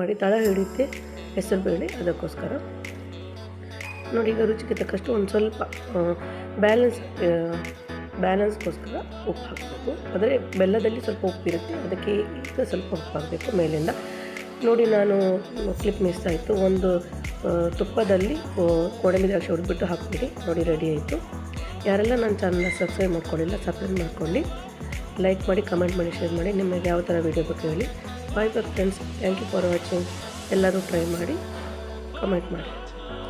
ಮಾಡಿ ತಳ ಹಿಡಿಯುತ್ತೆ ಹೆಸರು ಬೇಳೆ, ಅದಕ್ಕೋಸ್ಕರ. ನೋಡಿ, ಈಗ ರುಚಿಗೆ ತಕ್ಕಷ್ಟು ಒಂದು ಸ್ವಲ್ಪ ಬ್ಯಾಲೆನ್ಸ್ ಬ್ಯಾಲೆನ್ಸ್ಗೋಸ್ಕರ ಉಪ್ಪು ಹಾಕಬೇಕು. ಆದರೆ ಬೆಲ್ಲದಲ್ಲಿ ಸ್ವಲ್ಪ ಉಪ್ಪಿರುತ್ತೆ ಅದಕ್ಕೆ ಈಗ ಸ್ವಲ್ಪ ಉಪ್ಪು ಹಾಕಬೇಕು ಮೇಲಿಂದ. ನೋಡಿ, ನಾನು ಕ್ಲಿಪ್ ಮಿಸ್ ಆಯಿತು. ಒಂದು ತುಪ್ಪದಲ್ಲಿ ಕೊಡಲಿ ದ್ರಾಕ್ಷಿ ಹೊಡೆದ್ಬಿಟ್ಟು ಹಾಕ್ಬಿಡಿ. ನೋಡಿ ರೆಡಿ ಆಯಿತು. ಯಾರೆಲ್ಲ ನನ್ನ ಚಾನಲ್ನ ಸಬ್ಸ್ಕ್ರೈಬ್ ಮಾಡ್ಕೊಳ್ಳಿಲ್ಲ ಸಬ್ಸ್ಕ್ರೈಬ್ ಮಾಡ್ಕೊಳ್ಳಿ ಲೈಕ್ ಮಾಡಿ ಕಮೆಂಟ್ ಮಾಡಿ ಶೇರ್ ಮಾಡಿ. ನಿಮಗೆ ಯಾವ ಥರ ವೀಡಿಯೋ ಬೇಕು ಹೇಳಿ. Bye bye friends thank you for watching ಎಲ್ಲರೂ ಟ್ರೈ ಮಾಡಿ ಕಮೆಂಟ್ ಮಾಡಿ.